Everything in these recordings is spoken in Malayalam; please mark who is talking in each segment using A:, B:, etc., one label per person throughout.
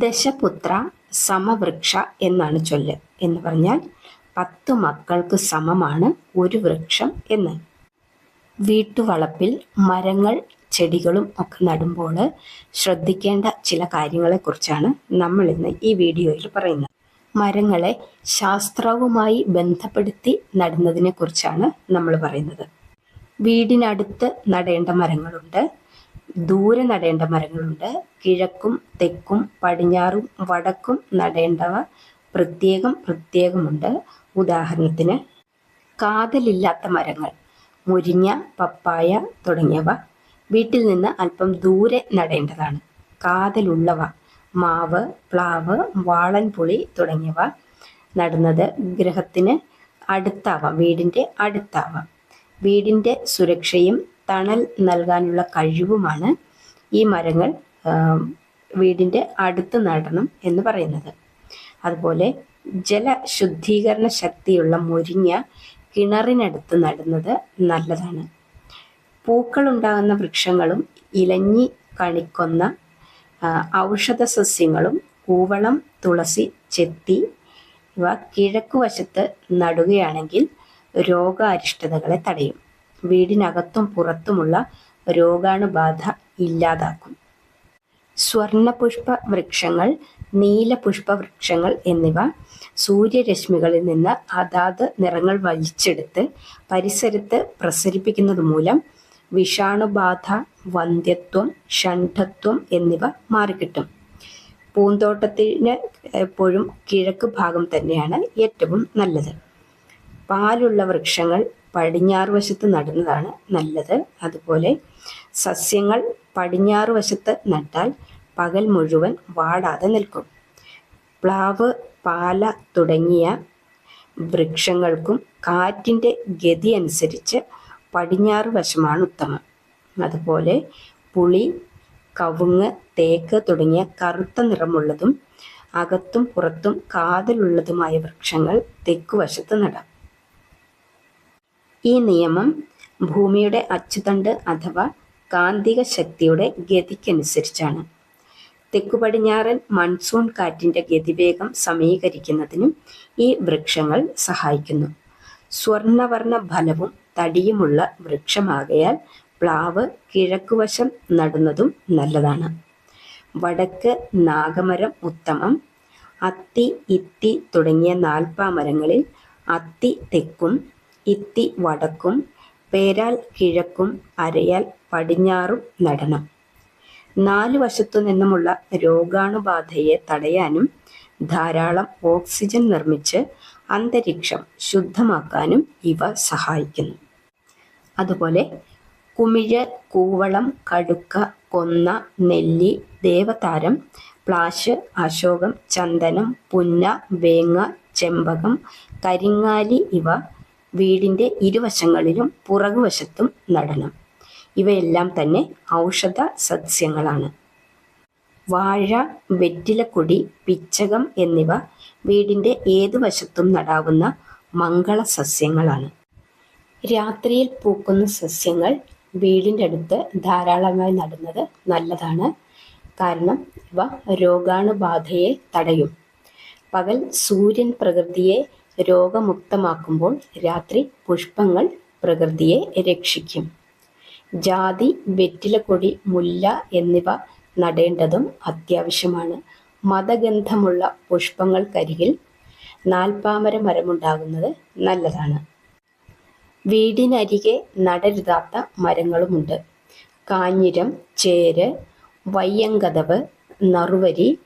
A: ദശപുത്ര സമവൃക്ഷ എന്നാണ് ചൊല്ല്. എന്ന് പറഞ്ഞാൽ പത്ത് മക്കൾക്ക് സമമാണ് ഒരു വൃക്ഷം എന്ന്. വീട്ടുവളപ്പിൽ മരങ്ങൾ ചെടികളും ഒക്കെ നടുമ്പോൾ ശ്രദ്ധിക്കേണ്ട ചില കാര്യങ്ങളെക്കുറിച്ചാണ് നമ്മൾ ഇന്ന് ഈ വീഡിയോയിൽ പറയുന്നത്. മരങ്ങളെ ശാസ്ത്രവുമായി ബന്ധപ്പെടുത്തി നടുന്നതിനെക്കുറിച്ചാണ് നമ്മൾ പറയുന്നത്. വീടിനടുത്ത് നടേണ്ട മരങ്ങളുണ്ട്. ദൂരെ നടേണ്ട മരങ്ങളുണ്ട്. കിഴക്കും തെക്കും പടിഞ്ഞാറും വടക്കും നടേണ്ടവ പ്രത്യേകം പ്രത്യേകമുണ്ട്. ഉദാഹരണത്തിന് കാതലില്ലാത്ത മരങ്ങൾ മുരിങ്ങ പപ്പായ തുടങ്ങിയവ വീട്ടിൽ നിന്ന് അല്പം ദൂരെ നടേണ്ടതാണ്. കാതലുള്ളവ മാവ് പ്ലാവ് വാളൻപുളി തുടങ്ങിയവ നടുന്നത് ഗ്രഹത്തിന് അടുത്താവാം വീടിന്റെ അടുത്താവാം. വീടിന്റെ സുരക്ഷയും തണൽ നൽകാനുള്ള കഴിവുമാണ് ഈ മരങ്ങൾ വീടിന്റെ അടുത്ത് നടണം എന്ന് പറയുന്നത്. അതുപോലെ ജലശുദ്ധീകരണ ശക്തിയുള്ള മുരിങ്ങ കിണറിനടുത്ത് നടുന്നത് നല്ലതാണ്. പൂക്കളുണ്ടാകുന്ന വൃക്ഷങ്ങളും ഇലഞ്ഞി കണിക്കൊന്ന ഔഷധ സസ്യങ്ങളും കൂവളം തുളസി ചെത്തി ഇവ കിഴക്കുവശത്ത് നടുകയാണെങ്കിൽ രോഗാരിഷ്ടതകളെ തടയും. വീടിനകത്തും പുറത്തുമുള്ള രോഗാണുബാധ ഇല്ലാതാക്കും. സ്വർണപുഷ്പ വൃക്ഷങ്ങൾ നീലപുഷ്പ വൃക്ഷങ്ങൾ എന്നിവ സൂര്യരശ്മികളിൽ നിന്ന് അതാത് നിറങ്ങൾ വലിച്ചെടുത്ത് പരിസരത്ത് പ്രസരിപ്പിക്കുന്നത് മൂലം വിഷാണുബാധ വന്ധ്യത്വം ഷണ്ഠത്വം എന്നിവ മാറിക്കിട്ടും. പൂന്തോട്ടത്തിന് എപ്പോഴും കിഴക്ക് ഭാഗം തന്നെയാണ് ഏറ്റവും നല്ലത്. പാലുള്ള വൃക്ഷങ്ങൾ പടിഞ്ഞാറ് വശത്ത് നടുന്നതാണ് നല്ലത്. അതുപോലെ സസ്യങ്ങൾ പടിഞ്ഞാറ് വശത്ത് നട്ടാൽ പകൽ മുഴുവൻ വാടാതെ നിൽക്കും. പ്ലാവ് പാല തുടങ്ങിയ വൃക്ഷങ്ങൾക്കും കാറ്റിന്റെ ഗതി അനുസരിച്ച് പടിഞ്ഞാറ് വശമാണ് ഉത്തമം. അതുപോലെ പുളി കവുങ്ങ് തേക്ക് തുടങ്ങിയ കറുത്ത നിറമുള്ളതും അകത്തും പുറത്തും കാതലുള്ളതുമായ വൃക്ഷങ്ങൾ തെക്കുവശത്ത് നടാം. ഈ നിയമം ഭൂമിയുടെ അച്ചുതണ്ട് അഥവാ കാന്തിക ശക്തിയുടെ ഗതിക്കനുസരിച്ചാണ്. തെക്കു പടിഞ്ഞാറൻ മൺസൂൺ കാറ്റിന്റെ ഗതിവേഗം സമീകരിക്കുന്നതിനും ഈ വൃക്ഷങ്ങൾ സഹായിക്കുന്നു. സ്വർണവർണ ഫലവും തടിയുമുള്ള വൃക്ഷമാകയാൽ പ്ലാവ് കിഴക്കുവശം നടുന്നതും നല്ലതാണ്. വടക്ക് നാഗമരം ഉത്തമം. അത്തി ഇത്തി തുടങ്ങിയ നാൽപ്പാമരങ്ങളിൽ അത്തി തെക്കും ഇത്തി വടക്കും പേരാൽ കിഴക്കും അരയാൽ പടിഞ്ഞാറും നടണം നാലു വശത്തു നിന്നുമുള്ള രോഗാണുബാധയെ തടയാനും ധാരാളം ഓക്സിജൻ നിർമ്മിച്ച് അന്തരീക്ഷം ശുദ്ധമാക്കാനും ഇവ സഹായിക്കുന്നു. അതുപോലെ കുമിഴ് കൂവളം കടുക്ക കൊന്ന നെല്ലി ദേവതാരം പ്ലാശ് അശോകം ചന്ദനം പുന്ന വേങ്ങ ചെമ്പകം കരിങ്ങാലി ഇവ വീടിന്റെ ഇരുവശങ്ങളിലും പുറകുവശത്തും നടണം ഇവയെല്ലാം തന്നെ ഔഷധ സസ്യങ്ങളാണ്. വാഴ വെറ്റിലക്കൊടി പിച്ചകം എന്നിവ വീടിന്റെ ഏതു വശത്തും നടാവുന്ന മംഗള സസ്യങ്ങളാണ്. രാത്രിയിൽ പൂക്കുന്ന സസ്യങ്ങൾ വീടിന്റെ അടുത്ത് ധാരാളമായി നടുന്നത് നല്ലതാണ്. കാരണം ഇവ രോഗാണുബാധയെ തടയും. പകൽ സൂര്യൻ പ്രകൃതിയെ രോഗമുക്തമാക്കുമ്പോൾ രാത്രി പുഷ്പങ്ങൾ പ്രകൃതിയെ രക്ഷിക്കും. ജാതി വെറ്റിലക്കൊടി മുല്ല എന്നിവ നടേണ്ടതും അത്യാവശ്യമാണ്. മതഗന്ധമുള്ള പുഷ്പങ്ങൾക്കരികിൽ നാൽപ്പാമര മരമുണ്ടാകുന്നത് നല്ലതാണ്. വീടിനരികെ നടരുതാത്ത മരങ്ങളുമുണ്ട്. കാഞ്ഞിരം ചേര് വയ്യങ്കതവ് നറുവരി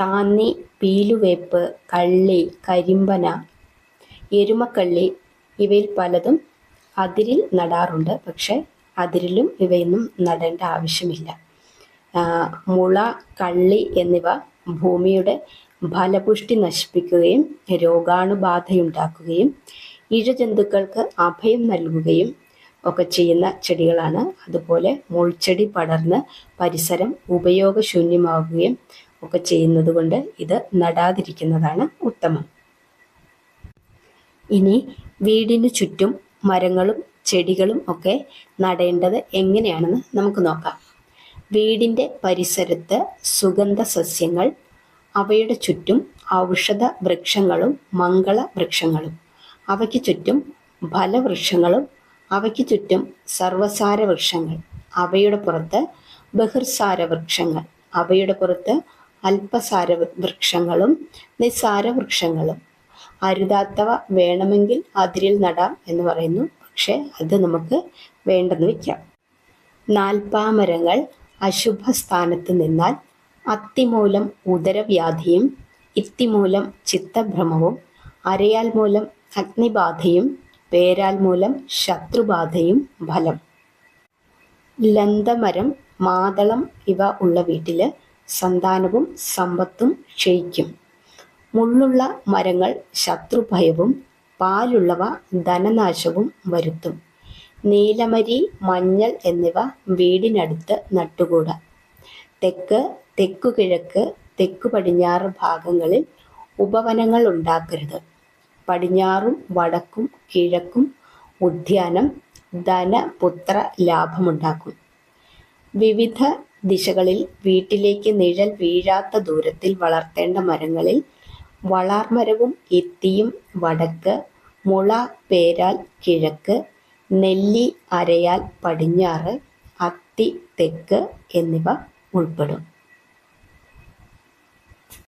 A: താന്നി പീലുവേപ്പ് കള്ളി കരിമ്പന എരുമക്കള്ളി ഇവയിൽ പലതും അതിരിൽ നടാറുണ്ട്. പക്ഷെ അതിരിലും ഇവയൊന്നും നടേണ്ട ആവശ്യമില്ല. മുള കള്ളി എന്നിവ ഭൂമിയുടെ ഫലപുഷ്ടി നശിപ്പിക്കുകയും രോഗാണുബാധയുണ്ടാക്കുകയും ഇഴജന്തുക്കൾക്ക് അഭയം നൽകുകയും ഒക്കെ ചെയ്യുന്ന ചെടികളാണ്. അതുപോലെ മുൾച്ചെടി പടർന്ന് പരിസരം ഉപയോഗശൂന്യമാവുകയും ഒക്കെ ചെയ്യുന്നത് കൊണ്ട് ഇത് നടാതിരിക്കുന്നതാണ് ഉത്തമം. ഇനി വീടിന് ചുറ്റും മരങ്ങളും ചെടികളും ഒക്കെ നടേണ്ടത് എങ്ങനെയാണെന്ന് നമുക്ക് നോക്കാം. വീടിന്റെ പരിസരത്ത് സുഗന്ധ സസ്യങ്ങൾ അവയുടെ ചുറ്റും ഔഷധ വൃക്ഷങ്ങളും മംഗള വൃക്ഷങ്ങളും അവയ്ക്ക് ചുറ്റും ഫലവൃക്ഷങ്ങളും അവയ്ക്ക് ചുറ്റും സർവസാര വൃക്ഷങ്ങൾ അവയുടെ പുറത്ത് ബഹിർസാര വൃക്ഷങ്ങൾ അവയുടെ പുറത്ത് അല്പസാര വൃക്ഷങ്ങളും നിസ്സാര വൃക്ഷങ്ങളും അരുതാത്തവ വേണമെങ്കിൽ അതിരിൽ നടാം എന്ന് പറയുന്നു. പക്ഷേ അത് നമുക്ക് വേണ്ടെന്ന് വയ്ക്കാം നാൽപ്പാമരങ്ങൾ അശുഭ സ്ഥാനത്ത് നിന്നാൽ അത്തിമൂലം ഉദരവ്യാധിയും ഇത്തിമൂലം ചിത്തഭ്രമവും അരയാൽ മൂലം അഗ്നിബാധയും പേരാൽ മൂലം ശത്രുബാധയും ഫലം. ലന്തമരം മാതളം ഇവ ഉള്ള വീട്ടിൽ സന്താനവും സമ്പത്തും ക്ഷയിക്കും. മുള്ളുള്ള മരങ്ങൾ ശത്രുഭയവും പാലുള്ളവ ധനനാശവും വരുത്തും. നീലമരി മഞ്ഞൾ എന്നിവ വീടിനടുത്ത് നട്ടുകൂടാ. തെക്ക് കിഴക്ക് തെക്കു പടിഞ്ഞാറ് ഭാഗങ്ങളിൽ ഉപവനങ്ങൾ ഉണ്ടാക്കരുത്. പടിഞ്ഞാറും വടക്കും കിഴക്കും ഉദ്യാനം ധനപുത്ര ലാഭമുണ്ടാക്കും. വിവിധ ദിശകളിൽ വീട്ടിലേക്ക് നിഴൽ വീഴാത്ത ദൂരത്തിൽ വളർത്തേണ്ട മരങ്ങളിൽ വളാർമരവും ഇത്തിയും വടക്ക് മുള പേരാൽ കിഴക്ക് നെല്ലി അരയാൽ പടിഞ്ഞാറ് അത്തി തെക്ക് എന്നിവ ഉൾപ്പെടും.